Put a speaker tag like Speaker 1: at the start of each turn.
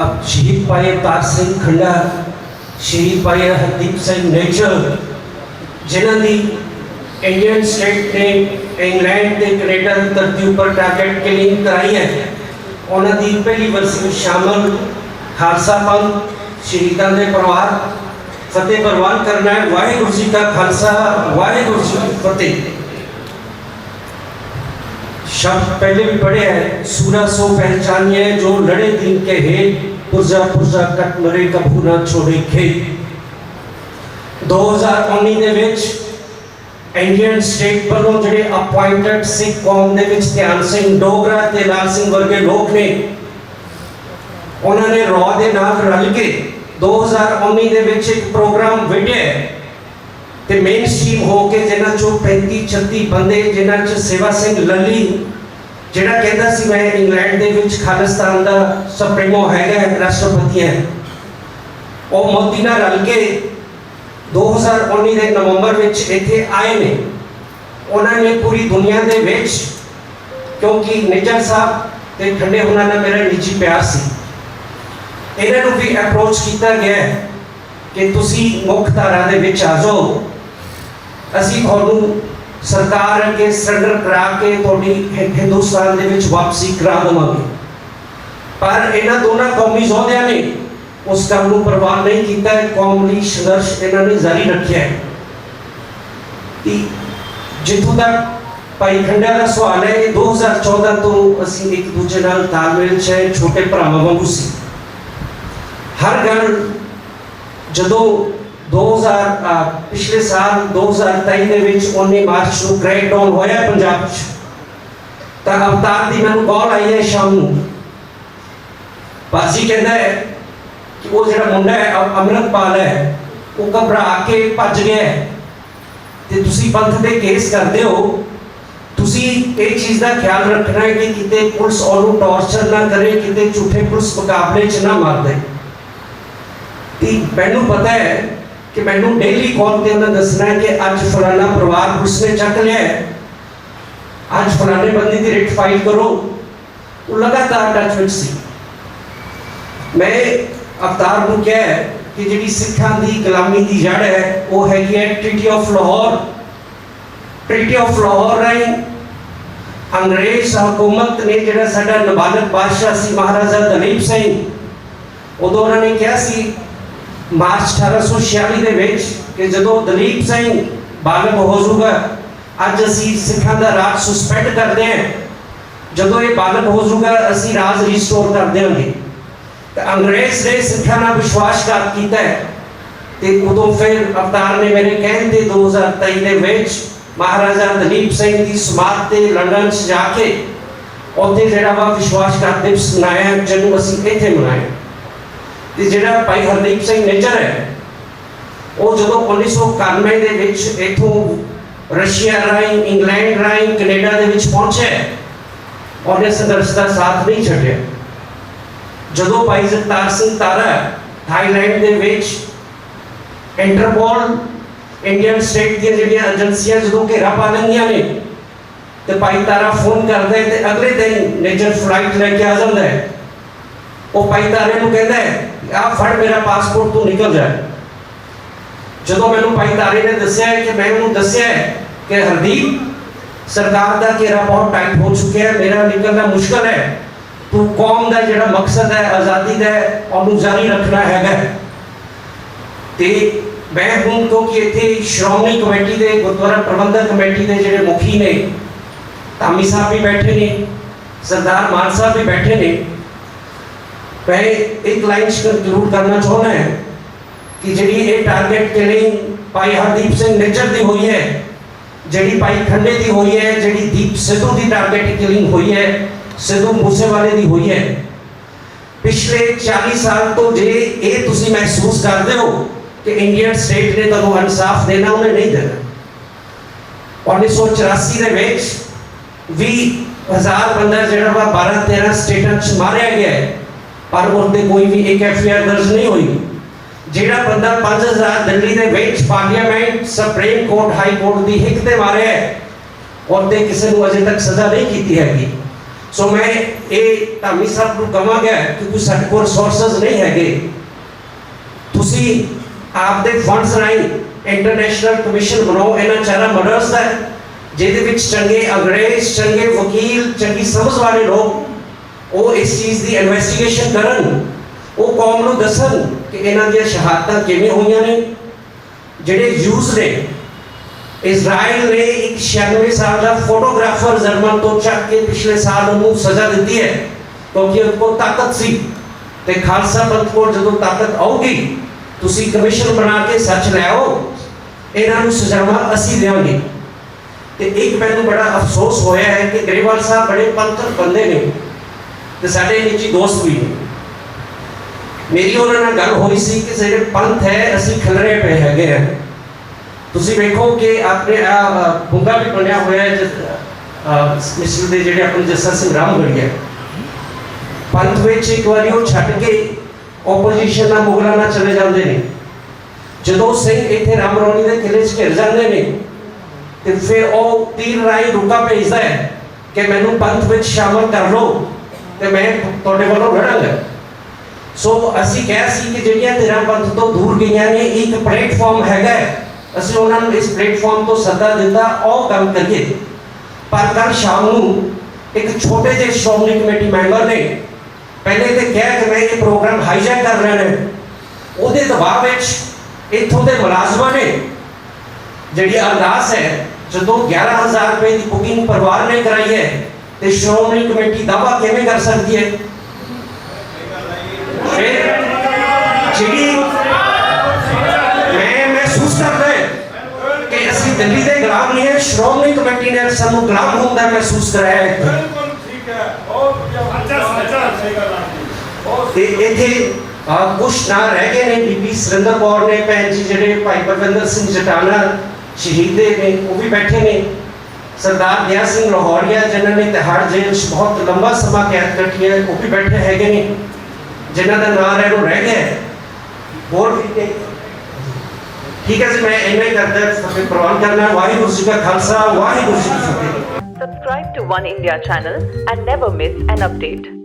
Speaker 1: ਅਬ ਸ਼ਹੀਦ ਭਾਈ ਅਵਤਾਰ ਸਿੰਘ ਖੰਡਾ ਸ਼ਹੀਦ ਭਾਈ ਹਰਦੀਪ ਸਿੰਘ ਨੇਚਰ ਜਿਨ੍ਹਾਂ ਦੀ ਇੰਡੀਅਨ ਸਟੇਟ ਨੇ ਇੰਗਲੈਂਡ ਦੇ ਕੈਨੇਡਾ ਦੀ ਧਰਤੀ ਉੱਪਰ ਟਾਰਗੇਟ ਕਿਲਿੰਗ ਕਰਾਈ ਹੈ ਉਹਨਾਂ ਦੀ ਪਹਿਲੀ ਵਰਸੀ ਸ਼ਾਮਲ ਖਾਲਸਾ ਪੰਥ ਸ਼ਹੀਦਾਂ ਦੇ ਪਰਿਵਾਰ ਫਤਿਹ ਪ੍ਰਵਾਨ ਕਰਨਾ ਹੈ ਵਾਹਿਗੁਰੂ ਜੀ ਕਾ ਖਾਲਸਾ ਵਾਹਿਗੁਰੂ ਜੀ ਕੀ ਫਤਿਹ शब्द पहले भी पढ़े हैं सूरा सो पहचानिए जो लड़े दिन के हेत पुरजा पुरजा कट मरे कभू ना छोड़े खेत 2019 ਦੇ ਵਿੱਚ ਇੰਡੀਅਨ ਸਟੇਟ ਵੱਲੋਂ ਜਿਹੜੇ ਅਪਾਇੰਟਡ ਸਿੱਖ ਕੌਮ ਦੇ ਵਿੱਚ ਧਿਆਨ ਸਿੰਘ ਡੋਗਰਾ ਤੇ ਲਾਲ ਸਿੰਘ ਵਰਗੇ ਲੋਕ ਨੇ ਉਹਨਾਂ ਨੇ ਰੌ ਦੇ ਨਾਲ ਰਲ ਕੇ 2019 ਦੇ ਵਿੱਚ ਇੱਕ ਪ੍ਰੋਗਰਾਮ ਵਿੱਢਿਆ ਤੇ ਮੇਨ ਸਟ੍ਰੀਮ ਹੋ ਕੇ ਜਿਹਨਾਂ ਚੋਂ 35 36 ਬੰਦੇ, ਜਿਹਨਾਂ ਚ ਸੇਵਾ ਸਿੰਘ ਲੱਲੀ, ਜਿਹੜਾ ਕਹਿੰਦਾ ਸੀ ਮੈਂ ਇੰਗਲੈਂਡ ਦੇ ਵਿੱਚ ਖਾਲਿਸਤਾਨ ਦਾ ਸੁਪਰੀਮੋ ਹੈਗਾ, ਰਾਸ਼ਟਰਪਤੀ ਹੈ। ਉਹ ਮੋਦੀ ਨਾਲ ਰਲ ਕੇ 2019 ਦੇ ਨਵੰਬਰ ਵਿੱਚ ਇੱਥੇ ਆਏ ਨੇ। ਉਹਨਾਂ ਨੇ ਪੂਰੀ ਦੁਨੀਆ ਦੇ ਵਿੱਚ, ਕਿਉਂਕਿ ਨਿੱਜਰ ਸਾਹਿਬ ਤੇ ਠੰਡੇ ਉਹਨਾਂ ਨਾਲ ਮੇਰਾ ਨਿੱਜੀ ਪਿਆਰ ਸੀ। ਇਹਨਾਂ ਨੂੰ ਵੀ ਅਪਰੋਚ ਕੀਤਾ ਗਿਆ ਕਿ ਤੁਸੀਂ ਮੁੱਖ ਧਾਰਾ ਦੇ ਵਿੱਚ ਆ ਜਾਓ। ਅਸੀਂ ਤੁਹਾਨੂੰ ਸਰਕਾਰ ਅੱਗੇ ਸਰੈਂਡਰ ਕਰਾ ਕੇ ਤੁਹਾਡੀ ਹਿੰਦੁਸਤਾਨ ਦੇ ਵਿੱਚ ਵਾਪਸੀ ਕਰਾ ਦੇਵਾਂਗੇ। ਪਰ ਇਹਨਾਂ ਦੋਨਾਂ ਕੌਮੀ ਯੋਧਿਆਂ ਨੇ ਉਸ ਕੰਮ ਨੂੰ ਪ੍ਰਵਾਨ ਨਹੀਂ ਕੀਤਾ ਕੌਮ ਲਈ ਸੰਘਰਸ਼ ਇਹਨਾਂ ਨੇ ਜਾਰੀ ਰੱਖਿਆ ਹੈ। ਕਿ ਜਿੱਥੋਂ ਤੱਕ ਭਾਈ ਖੰਡਿਆ ਦਾ ਸਵਾਲ ਹੈ, ਇਹ 2014 ਤੋਂ ਅਸੀਂ ਇੱਕ ਦੂਜੇ ਨਾਲ ਤਾਲਮੇਲ 'ਚ ਹੈ, ਛੋਟੇ ਭਰਾਵਾਂ ਵਾਂਗੂ ਸੀ। ਹਰ ਗੱਲ ਜਦੋਂ 2000 ਅਹ, ਪਿਛਲੇ ਸਾਲ 2023 ਦੇ ਵਿੱਚ 19 ਮਾਰਚ ਨੂੰ ਕ੍ਰੈਕਡਾਊਨ ਹੋਇਆ ਪੰਜਾਬ 'ਚ। ਤਾਂ ਅਵਤਾਰ ਦੀ ਮੈਨੂੰ ਕਾਲ ਆਈ ਹੈ ਸ਼ਾਮ ਨੂੰ। ਬਾਜੀ ਕਹਿੰਦਾ ਹੈ ਕਿ ਉਹ ਜਿਹੜਾ ਮੁੰਡਾ ਹੈ ਅ- ਅੰਮ੍ਰਿਤਪਾਲ ਹੈ ਉਹ ਘਬਰਾ ਕੇ ਭੱਜ ਗਿਆ ਹੈ। ਤੇ ਤੁਸੀਂ ਪੰਥ 'ਤੇ ਕੇਸ ਕਰਦੇ ਹੋ। ਤੁਸੀਂ ਇਹ ਚੀਜ਼ ਦਾ ਖਿਆਲ ਰੱਖਣਾ ਹੈ ਕਿ ਕਿਤੇ ਪੁਲਿਸ ਉਹਨੂੰ ਟੌਰਚਰ ਨਾ ਕਰੇ ਕਿਤੇ ਝੂਠੇ ਪੁਲਿਸ ਮੁਕਾਬਲੇ 'ਚ ਨਾ ਮਾਰ ਦੇ। ਤੇ ਮੈਨੂੰ ਪਤਾ ਹੈ ਕਿ ਮੈਨੂੰ ਡੇਲੀ ਕਾਲ ਤੇ ਉਹਨਾਂ ਦੱਸਣਾ ਹੈ ਕਿ ਅੱਜ ਫਲਾਣਾ ਪਰਿਵਾਰ ਪੁਲਿਸ ਨੇ ਚੱਕ ਲਿਆ ਹੈ। ਅੱਜ ਫਲਾਣੇ ਬੰਦੇ ਦੀ ਰਿਟ ਫਾਈਲ ਕਰੋ। ਉਹ ਲਗਾਤਾਰ ਟੱਚ ਵਿੱਚ ਸੀ। ਮੈਂ ਅਵਤਾਰ ਨੂੰ ਕਿਹਾ ਕਿ ਜਿਹੜੀ ਸਿੱਖਾਂ ਦੀ ਗੁਲਾਮੀ ਦੀ ਜੜ ਹੈ, ਉਹ ਹੈਗੀ ਹੈ treaty of Lahore treaty of Lahore ਰਾਹੀਂ ਅੰਗਰੇਜ਼ ਹਕੂਮਤ ਨੇ ਜਿਹੜਾ ਸਾਡਾ ਨਬਾਲਗ ਬਾਦਸ਼ਾਹ ਸੀ ਮਹਾਰਾਜਾ ਦਲੀਪ ਸਿੰਘ, ਉਦੋਂ ਉਹਨਾਂ ਨੇ ਕਿਹਾ ਸੀ ਮਾਰਚ 1846 ਦੇ ਵਿੱਚ ਕਿ ਜਦੋਂ ਦਲੀਪ ਸਿੰਘ ਬਾਲਗ ਹੋ ਜਾਊਗਾ, ਅੱਜ ਅਸੀਂ ਸਿੱਖਾਂ ਦਾ ਰਾਜ ਸਸਪੈਂਡ ਕਰਦੇ ਹਾਂ। ਜਦੋਂ ਇਹ ਬਾਲਗ ਹੋ ਜੂਗਾ ਅਸੀਂ ਰਾਜ ਰੀਸਟੋਰ ਕਰ ਦੇਵਾਂਗੇ। ਤੇ ਅੰਗਰੇਜ਼ ਨੇ ਸਿੱਖਾਂ ਨਾਲ ਵਿਸ਼ਵਾਸਘਾਤ ਕੀਤਾ ਹੈ ਤੇ ਉਦੋਂ ਫਿਰ ਅਵਤਾਰ ਨੇ ਮੇਰੇ ਕਹਿਣ ਤੇ 2023 ਦੇ ਵਿੱਚ ਮਹਾਰਾਜਾ ਦਲੀਪ ਸਿੰਘ ਦੀ ਸਮਾਧ ਤੇ ਲੰਡਨ 'ਚ ਜਾ ਕੇ ਉੱਥੇ ਜਿਹੜਾ ਵਾ ਵਿਸ਼ਵਾਸਘਾਤ ਦਿਵਸ ਮਨਾਇਆ ਜਿਹਨੂੰ ਅਸੀਂ ਇੱਥੇ ਮਨਾਇਆ। ਤੇ ਜਿਹੜਾ ਭਾਈ ਹਰਦੀਪ ਸਿੰਘ ਨੇਜਰ ਹੈ, ਉਹ ਜਦੋਂ 1991 ਦੇ ਵਿੱਚ ਇਥੋਂ ਰਸ਼ੀਆ ਰਾਹੀਂ, ਇੰਗਲੈਂਡ ਰਾਹੀਂ, ਕੈਨੇਡਾ ਦੇ ਵਿੱਚ ਪਹੁੰਚਿਆ ਉਹਨੇ ਸੰਘਰਸ਼ ਦਾ ਸਾਥ ਨਹੀਂ ਛੱਡਿਆ। ਜਦੋਂ ਭਾਈ ਜਗਤਾਰ ਸਿੰਘ ਤਾਰਾ ਥਾਈਲੈਂਡ ਦੇ ਵਿੱਚ ਇੰਟਰਪੋਲ, ਇੰਡੀਅਨ ਸਟੇਟ ਦੀਆਂ ਜਿਹੜੀਆਂ ਏਜੰਸੀਆਂ ਜਦੋਂ ਘੇਰਾ ਪਾ ਲੈਂਦੀਆਂ ਨੇ, ਤੇ ਭਾਈ ਤਾਰਾ ਫੋਨ ਕਰਦਾ ਹੈ ਤੇ ਅਗਲੇ ਦਿਨ ਨੇਜਰ ਫਲਾਈਟ ਲੈ ਕੇ ਆ ਜਾਂਦਾ ਹੈ। ਉਹ ਭਾਈ ਤਾਰੇ ਨੂੰ ਕਹਿੰਦਾ ਹੈ ਆ ਫੜ ਮੇਰਾ ਪਾਸਪੋਰਟ ਤੂੰ ਨਿਕਲ ਜਾ। ਜਦੋਂ ਮੈਨੂੰ ਭਾਈ ਤਾਰੇ ਨੇ ਦੱਸਿਆ ਕਿ ਮੈਂ ਉਹਨੂੰ ਦੱਸਿਆ ਕਿ ਹਰਦੀਪ, ਸਰਦਾਰ ਦਾ ਘੇਰਾ ਬਹੁਤ ਟਾਈਟ ਹੋ ਚੁੱਕਿਆ ਹੈ, ਮੇਰਾ ਨਿਕਲਣਾ ਮੁਸ਼ਕਲ ਹੈ। ਤੂੰ ਕੌਮ ਦਾ ਜਿਹੜਾ ਮਕਸਦ ਹੈ, ਆਜ਼ਾਦੀ ਦਾ ਉਹਨੂੰ ਜਾਰੀ ਰੱਖਣਾ ਹੈਗਾ ਤੇ ਮੈਂ ਹੁਣ ਕਿਉਂਕਿ ਇੱਥੇ ਸ਼੍ਰੋਮਣੀ ਕਮੇਟੀ ਦੇ, ਗੁਰਦੁਆਰਾ ਪ੍ਰਬੰਧਕ ਕਮੇਟੀ ਦੇ ਜਿਹੜੇ ਮੁਖੀ ਨੇ, ਧਾਮੀ ਸਾਹਿਬ ਵੀ ਬੈਠੇ ਨੇ, ਸਰਦਾਰ ਮਾਨ ਸਾਹਿਬ ਵੀ ਬੈਠੇ ਨੇ ਮੈਂ ਇੱਕ ਲਾਈਨ ਜ਼ਰੂਰ ਕਰਨਾ ਚਾਹੁੰਦਾ ਹਾਂ ਕਿ ਜਿਹੜੀ ਇਹ ਟਾਰਗੇਟ ਕਿਲਿੰਗ ਭਾਈ ਹਰਦੀਪ ਸਿੰਘ ਨੇਜਰ ਦੀ ਹੋਈ ਹੈ ਜਿਹੜੀ ਭਾਈ ਖੰਡੇ ਦੀ ਹੋਈ ਹੈ ਜਿਹੜੀ ਦੀਪ ਸਿੱਧੂ ਦੀ ਟਾਰਗੇਟ ਕਿਲਿੰਗ ਹੋਈ ਹੈ ਸਿੱਧੂ ਮੂਸੇਵਾਲੇ ਦੀ ਹੋਈ ਹੈ ਪਿਛਲੇ 40 ਸਾਲ ਤੋਂ ਜੇ ਇਹ ਤੁਸੀਂ ਮਹਿਸੂਸ ਕਰਦੇ ਹੋ ਕਿ ਇੰਡੀਅਨ ਸਟੇਟ ਨੇ ਤੁਹਾਨੂੰ ਇਨਸਾਫ ਦੇਣਾ ਉਹਨੇ ਨਹੀਂ ਦੇਣਾ 1984 ਦੇ ਵਿੱਚ 20000 ਬੰਦਾ ਜਿਹੜਾ ਵਾ 12 13 ਸਟੇਟਾਂ 'ਚ ਮਾਰਿਆ ਗਿਆ ਹੈ ਪਰ ਉਹਦੇ ਕੋਈ ਵੀ ਇੱਕ ਐਫਆਈਆਰ ਦਰਜ ਨਹੀਂ ਹੋਈ। ਜਿਹੜਾ ਬੰਦਾ 5000 ਦਿੱਲੀ ਦੇ ਵਿੱਚ parliament supreme court high court ਦੀ ਹਿੱਕ ਤੇ ਮਾਰਿਆ ਹੈ। ਉਹਦੇ ਕਿਸੇ ਨੂੰ ਅਜੇ ਤੱਕ ਸਜ਼ਾ ਨਹੀਂ ਕੀਤੀ ਹੈਗੀ। ਸੋ ਮੈਂ ਇਹ ਧਾਮੀ ਸਾਹਿਬ ਨੂੰ ਕਹਾਂਗਾ ਕਿਉਂਕਿ ਸਾਡੇ ਕੋਲ ਰਿਸੋਰਸਸ ਨਹੀਂ ਹੈਗੇ। ਤੁਸੀਂ ਆਪਦੇ ਫੰਡਸ ਰਾਹੀਂ ਇੰਟਰਨੈਸ਼ਨਲ ਕਮਿਸ਼ਨ ਬਣਾਓ, ਇਹਨਾਂ ਚਾਰਾਂ ਮਰਡਰਸ ਦਾ, ਜਿਹਦੇ ਵਿੱਚ ਚੰਗੇ ਅੰਗਰੇਜ਼, ਚੰਗੇ ਵਕੀਲ, ਚੰਗੀ ਸਮਝ ਵਾਲੇ ਲੋਕ ਉਹ ਇਸ ਚੀਜ਼ ਦੀ ਇਨਵੈਸਟੀਗੇਸ਼ਨ ਕਰਨ। ਉਹ ਕੌਮ ਨੂੰ ਦੱਸਣ ਕਿ ਇਹਨਾਂ ਦੀਆਂ ਸ਼ਹਾਦਤਾਂ ਕਿਵੇਂ ਹੋਈਆਂ ਨੇ। ਜਿਹੜੇ ਯੂਜ਼ ਨੇ, ਇਜ਼ਰਾਈਲ ਨੇ ਇੱਕ 96 ਸਾਲ ਦਾ ਫੋਟੋਗ੍ਰਾਫਰ ਜਰਮਨ ਤੋਂ ਚੱਕ ਕੇ ਪਿਛਲੇ ਸਾਲ ਉਹਨੂੰ ਸਜ਼ਾ ਦਿੱਤੀ ਹੈ, ਕਿਉਂਕਿ ਉਹ ਕੋਲ ਤਾਕਤ ਸੀ। ਤੇ ਖਾਲਸਾ ਪੰਥ ਕੋਲ ਜਦੋਂ ਤਾਕਤ ਆਊਗੀ, ਤੁਸੀਂ ਕਮਿਸ਼ਨ ਬਣਾ ਕੇ ਸੱਚ ਲੈ ਆਓ, ਇਹਨਾਂ ਨੂੰ ਸਜ਼ਾਵਾਂ ਅਸੀਂ ਦੇਵਾਂਗੇ। ਤੇ ਇੱਕ ਮੈਨੂੰ ਬੜਾ ਅਫਸੋਸ ਹੋਇਆ ਹੈ ਕਿ ਗਰੇਵਾਲ ਸਾਹਿਬ ਬੜੇ ਪੰਥਕ ਬੰਦੇ ਨੇ। ਤੇ ਸਾਡੇ ਨਿੱਜੀ ਦੋਸਤ ਵੀ ਨੇ। ਮੇਰੀ ਉਹਨਾਂ ਨਾਲ ਗੱਲ ਹੋਈ ਸੀ ਕਿ ਜਿਹੜੇ ਪੰਥ ਹੈ, ਅਸੀਂ ਖਿਲਰੇ ਪਏ ਹੈਗੇ ਆ। ਤੁਸੀਂ ਵੇਖੋ ਕਿ ਆਪਣੇ ਆ ਬੁੰਗਾ ਵੀ ਬਣਿਆ ਹੋਇਆ ਹੈ ਮਿਸਰ ਦੇ ਜਿਹੜੇ ਆਪਣੇ ਜੱਸਾ ਸਿੰਘ ਰਾਮਗੜੀਆ ਪੰਥ ਵਿੱਚ ਇੱਕ ਵਾਰੀ ਉਹ ਛੱਡ ਕੇ ਆਪੋਜੀਸ਼ਨ ਨਾਲ ਮੁਗਲਾਂ ਨਾਲ ਚਲੇ ਜਾਂਦੇ ਨੇ। ਜਦੋਂ ਸਿੰਘ ਇੱਥੇ ਰਾਮ ਰੋਣੀ ਦੇ ਕਿਲੇ 'ਚ ਘਿਰ ਜਾਂਦੇ ਨੇ, ਤੇ ਫਿਰ ਉਹ ਤੀਰ ਰਾਈ ਰੁਕਾ ਭੇਜਦਾ ਹੈ ਕਿ ਮੈਨੂੰ ਪੰਥ ਵਿੱਚ ਸ਼ਾਮਲ ਕਰ ਲਓ। ਤੇ ਮੈਂ ਤੁਹਾਡੇ ਵੱਲੋਂ ਲੜਾਂਗਾ ਸੋ ਅਸੀਂ ਕਿਹਾ ਸੀ ਕਿ ਜਿਹੜੀਆਂ ਧਿਰਾਂ ਪੰਥ ਤੋਂ ਦੂਰ ਗਈਆਂ ਨੇ, ਇੱਕ ਪਲੇਟਫਾਰਮ ਹੈਗਾ ਅਸੀਂ ਉਹਨਾਂ ਨੂੰ ਇਸ ਪਲੇਟਫਾਰਮ ਤੋਂ ਸੱਦਾ ਦਿੱਤਾ ਉਹ ਕੰਮ ਕਰੀਏ। ਪਰ ਕੱਲ ਸ਼ਾਮ ਨੂੰ ਇੱਕ ਛੋਟੇ ਜਿਹੇ ਸ਼੍ਰੋਮਣੀ ਕਮੇਟੀ ਮੈਂਬਰ ਨੇ ਪਹਿਲੇ ਤੇ ਕਿਹਾ ਕਿ ਮੈਂ ਇਹ ਪ੍ਰੋਗਰਾਮ ਹਾਈਜੈਕ ਕਰ ਰਹੇ ਨੇ ਉਹਦੇ ਦਬਾਅ ਵਿੱਚ ਇੱਥੋਂ ਦੇ ਮੁਲਾਜ਼ਮਾਂ ਨੇ, ਜਿਹੜੀ ਅਰਦਾਸ ਹੈ, ਜਦੋਂ 11000 ਰੁਪਏ ਦੀ ਬੁਕਿੰਗ ਪਰਿਵਾਰ ਨੇ ਕਰਾਈ ਹੈ ਤੇ ਸ਼੍ਰੋਮਣੀ ਕਮੇਟੀ ਦਾਵਾ ਕਿਵੇਂ ਕਰ ਸਕਦੀ ਹੈ? ਜਿਹੜੀ ਮੈਂ ਮਹਿਸੂਸ ਕਰਦਾ ਕਿ ਅਸੀਂ ਦਿੱਲੀ ਦੇ ਗੁਲਾਮ ਨਹੀਂ ਹੈ, ਸ਼੍ਰੋਮਣੀ ਕਮੇਟੀ ਨੇ ਸਾਨੂੰ ਗੁਲਾਮ ਹੁੰਦਾ ਮਹਿਸੂਸ ਕਰਾਇਆ ਹੈ।
Speaker 2: ਬਿਲਕੁਲ ਠੀਕ ਹੈ ਬਹੁਤ ਅੱਛਾ ਅੱਛਾ ਸਹੀ ਗੱਲ ਆ
Speaker 1: ਤੇ ਇੱਥੇ ਆ ਕੁਛ ਨਾ ਰਹਿ ਗਏ ਨੇ ਬੀਬੀ ਸੁਰਿੰਦਰ ਕੌਰ ਨੇ, ਭੈਣ ਜੀ ਜਿਹੜੇ ਭਾਈ ਪਰਵਿੰਦਰ ਸਿੰਘ ਜਟਾਣਾ ਸ਼ਹੀਦੇ ਨੇ, ਉਹ ਵੀ ਬੈਠੇ ਨੇ। ਸਰਦਾਰ ਦਿਆ ਸਿੰਘ ਲਾਹੌਰੀਆ, ਜਿਨ੍ਹਾਂ ਨੇ ਤਿਹਾੜ ਜੇਲ੍ਹ 'ਚ ਬਹੁਤ ਲੰਬਾ ਸਮਾਂ ਕੈਦ ਕੱਟੀ ਹੈ, ਉਹ ਵੀ ਬੈਠੇ ਹੈਗੇ ਨੇ। ਜਿਨ੍ਹਾਂ ਦਾ ਨਾਮ ਰਹਿ ਨੂੰ ਰਹਿ ਗਿਆ ਹੋਰ ਵੀ ਨੇ। ਠੀਕ ਹੈ ਜੀ, ਮੈਂ ਇੰਨਾ ਹੀ ਕਰਦਾ ਫਤਿਹ ਪ੍ਰਵਾਨ ਕਰਨਾ ਵਾਹਿਗੁਰੂ ਜੀ ਕਾ ਖਾਲਸਾ, ਵਾਹਿਗੁਰੂ ਜੀ ਕੀ ਫਤਿਹ।
Speaker 3: Subscribe to One India channel and never miss an update.